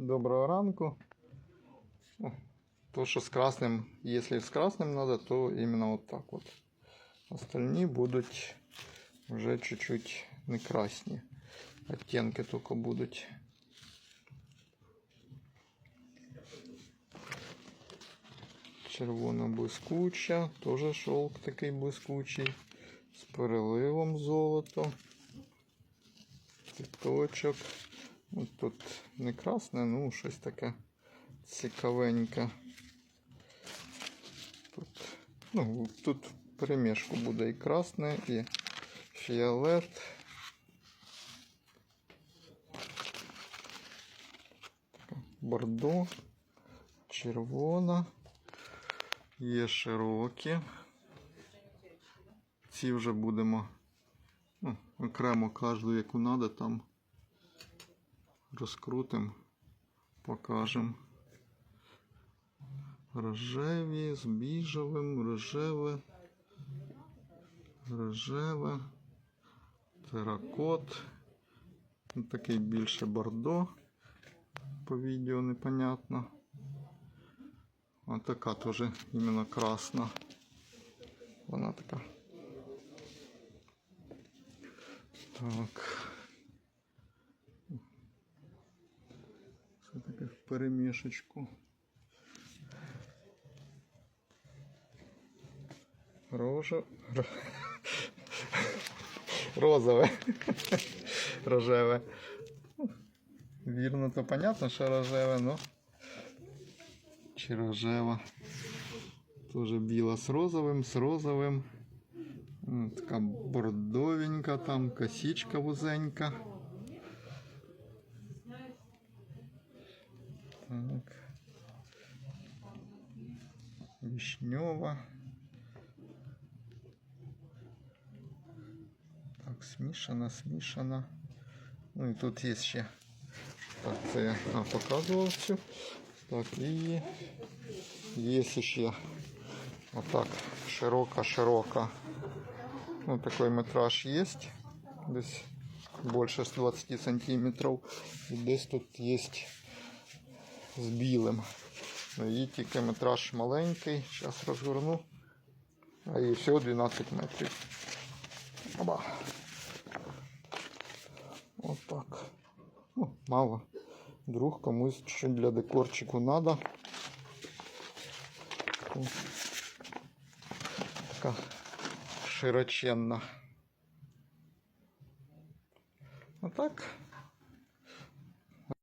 Доброго ранку. То, что с красным, если с красным надо, то именно вот так вот. Остальные будут уже чуть-чуть не красні. Оттенки только будут. Червона блискуча, теж шовк такий блискучий, з переливом золото. Цвіточок. Ну, тут не красне, ну щось таке цікавеньке. Тут, ну, тут в перемішку буде і красне, і фіолет. Бордо, червона, є широкі. Ці вже будемо ну, окремо кожну, яку треба, там розкрутимо, покажемо. Рожеві з біжевим, рожеве, рожеве, теракот. Ну, Такий більше бордо. По відео непонятно. А така теж іменно красна. Вона така. Так. Все таке в перемішечку. Рожа. ро- Розове. Рожеве. Ну, Вірно, то понятно, що рожеве, но. Чи рожева. Тоже біла з розовим, з розовим. М, Така бордовенька там, косичка вузенька. Так. Вишнева. Так, смішана, смішана. Ну і тут є ще. Так, це я а, показував всю. Так, і є ще отак широка-широка. Ну, такой метраж есть. Десь більше 120 сантиметрів. І десь тут є З білим. Ну, її тільки метраж маленький. Зараз розгорну. А її всього 12 метрів. Оба. От так. Ну, мало. Вдруг комусь чуть для декорчику надо. Така широченна. А так,